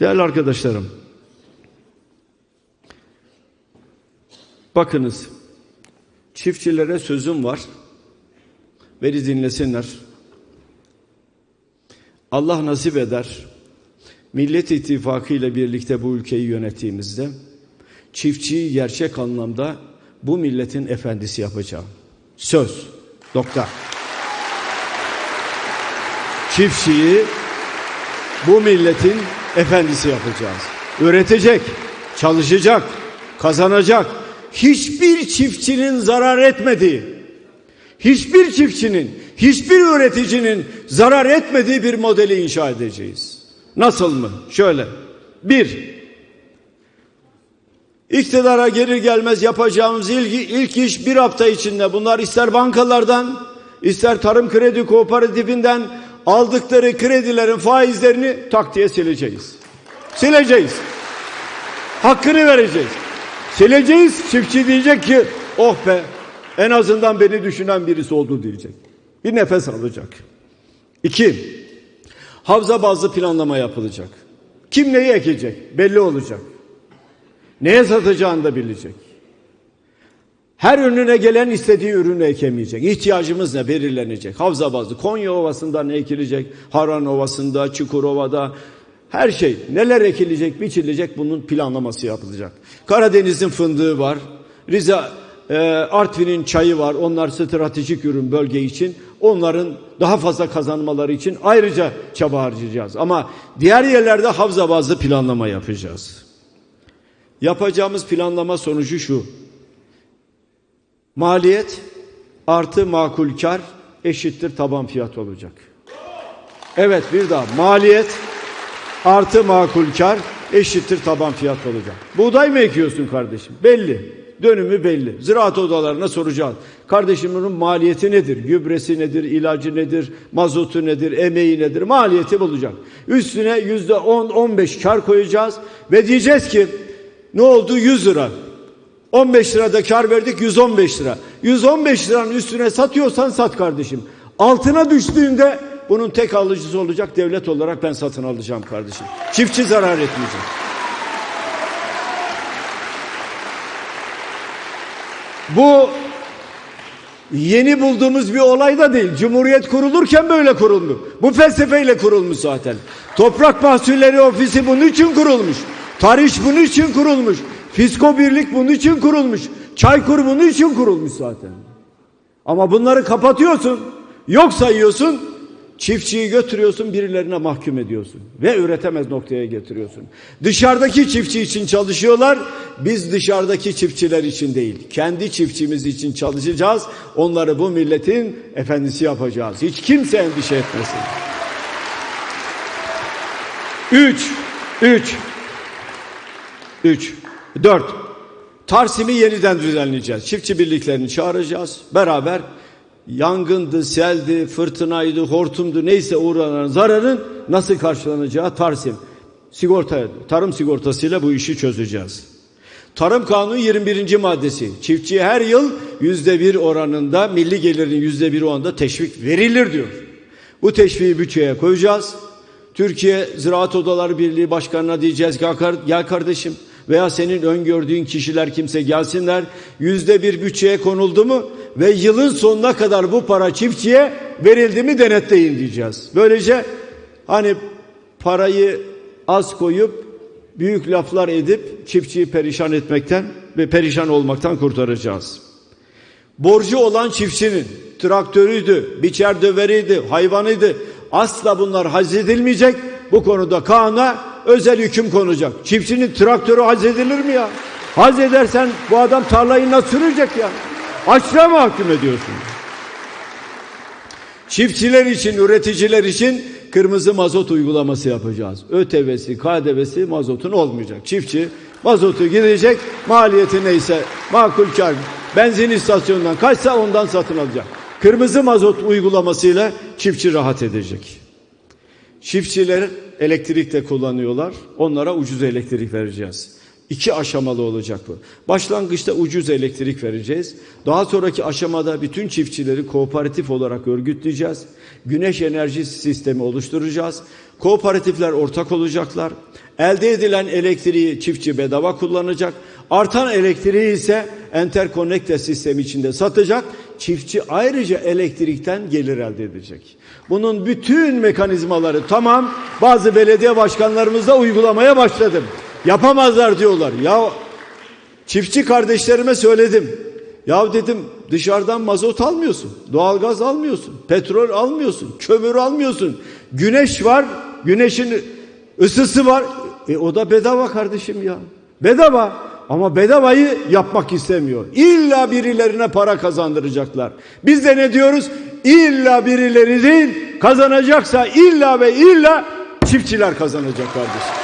Değerli arkadaşlarım, bakınız, çiftçilere sözüm var, beni dinlesinler. Allah nasip eder, Millet İttifakı ile birlikte bu ülkeyi yönettiğimizde, çiftçiyi gerçek anlamda bu milletin efendisi yapacağım. Söz, nokta. Çiftçiyi bu milletin efendisi yapacağız. Üretecek, çalışacak, kazanacak. Hiçbir çiftçinin zarar etmediği, hiçbir çiftçinin, hiçbir üreticinin zarar etmediği bir modeli inşa edeceğiz. Nasıl mı? Şöyle. Bir, iktidara gelir gelmez yapacağımız ilk, ilk iş bir hafta içinde bunlar ister bankalardan, ister tarım kredi kooperatifinden aldıkları kredilerin faizlerini tak sileceğiz. Sileceğiz. Hakkını vereceğiz. Sileceğiz. Çiftçi diyecek ki oh be en azından beni düşünen birisi oldu diyecek. Bir nefes alacak. İki, havza bazlı planlama yapılacak. Kim neyi ekecek belli olacak. Neye satacağını da bilecek. Her önüne gelen istediği ürünü ekemeyecek. İhtiyacımız ne belirlenecek. Havza bazlı Konya Ovası'nda ne ekilecek? Haran Ovası'nda, Çukurova'da her şey neler ekilecek, biçilecek bunun planlaması yapılacak. Karadeniz'in fındığı var. Rize e, Artvin'in çayı var. Onlar stratejik ürün bölge için. Onların daha fazla kazanmaları için ayrıca çaba harcayacağız. Ama diğer yerlerde havza bazlı planlama yapacağız. Yapacağımız planlama sonucu şu. Maliyet artı makul kar eşittir taban fiyat olacak. Evet bir daha maliyet artı makul kar eşittir taban fiyat olacak. Buğday mı ekiyorsun kardeşim? Belli. Dönümü belli. Ziraat odalarına soracağız. Kardeşim bunun maliyeti nedir? Gübresi nedir? ilacı nedir? Mazotu nedir? Emeği nedir? Maliyeti bulacak. Üstüne yüzde on, on beş kar koyacağız ve diyeceğiz ki ne oldu? 100 lira. 15 lirada kar verdik 115 lira. 115 liranın üstüne satıyorsan sat kardeşim. Altına düştüğünde bunun tek alıcısı olacak devlet olarak ben satın alacağım kardeşim. Çiftçi zarar etmeyecek. Bu yeni bulduğumuz bir olay da değil. Cumhuriyet kurulurken böyle kurulmuş. Bu felsefeyle kurulmuş zaten. Toprak Mahsulleri Ofisi bunun için kurulmuş. Tarih bunun için kurulmuş. Fisko Birlik bunun için kurulmuş. Çaykur bunun için kurulmuş zaten. Ama bunları kapatıyorsun. Yok sayıyorsun. Çiftçiyi götürüyorsun birilerine mahkum ediyorsun. Ve üretemez noktaya getiriyorsun. Dışarıdaki çiftçi için çalışıyorlar. Biz dışarıdaki çiftçiler için değil. Kendi çiftçimiz için çalışacağız. Onları bu milletin efendisi yapacağız. Hiç kimse endişe etmesin. Üç. Üç. Üç. Dört. Tarsim'i yeniden düzenleyeceğiz. Çiftçi birliklerini çağıracağız. Beraber yangındı, seldi, fırtınaydı, hortumdu neyse uğranan zararın nasıl karşılanacağı Tarsim. Sigorta, tarım sigortasıyla bu işi çözeceğiz. Tarım Kanunu 21. maddesi. Çiftçiye her yıl yüzde bir oranında milli gelirin yüzde bir oranında teşvik verilir diyor. Bu teşviği bütçeye koyacağız. Türkiye Ziraat Odaları Birliği Başkanı'na diyeceğiz ki gel kardeşim veya senin öngördüğün kişiler kimse gelsinler. Yüzde bir bütçeye konuldu mu ve yılın sonuna kadar bu para çiftçiye verildi mi denetleyin diyeceğiz. Böylece hani parayı az koyup büyük laflar edip çiftçiyi perişan etmekten ve perişan olmaktan kurtaracağız. Borcu olan çiftçinin traktörüydü, biçer döveriydi, hayvanıydı. Asla bunlar hazredilmeyecek. Bu konuda kanuna özel hüküm konacak. Çiftçinin traktörü hazredilir mi ya? Hazredersen bu adam tarlayı nasıl sürecek ya? Açlığa mahkum ediyorsun. Çiftçiler için, üreticiler için kırmızı mazot uygulaması yapacağız. ÖTV'si, KDV'si mazotun olmayacak. Çiftçi mazotu gidecek, maliyeti neyse makul kar. Benzin istasyonundan kaçsa ondan satın alacak. Kırmızı mazot uygulamasıyla çiftçi rahat edecek. Çiftçiler elektrik de kullanıyorlar. Onlara ucuz elektrik vereceğiz. İki aşamalı olacak bu. Başlangıçta ucuz elektrik vereceğiz. Daha sonraki aşamada bütün çiftçileri kooperatif olarak örgütleyeceğiz. Güneş enerji sistemi oluşturacağız. Kooperatifler ortak olacaklar. Elde edilen elektriği çiftçi bedava kullanacak. Artan elektriği ise enterkonnekte sistemi içinde satacak. Çiftçi ayrıca elektrikten gelir elde edecek. Bunun bütün mekanizmaları tamam. Bazı belediye başkanlarımız da uygulamaya başladım. Yapamazlar diyorlar. Ya çiftçi kardeşlerime söyledim. Ya dedim dışarıdan mazot almıyorsun, doğalgaz almıyorsun, petrol almıyorsun, kömür almıyorsun. Güneş var, güneşin ısısı var. E o da bedava kardeşim ya. Bedava. Ama bedavayı yapmak istemiyor. İlla birilerine para kazandıracaklar. Biz de ne diyoruz? İlla birileri değil kazanacaksa illa ve illa çiftçiler kazanacak kardeşim.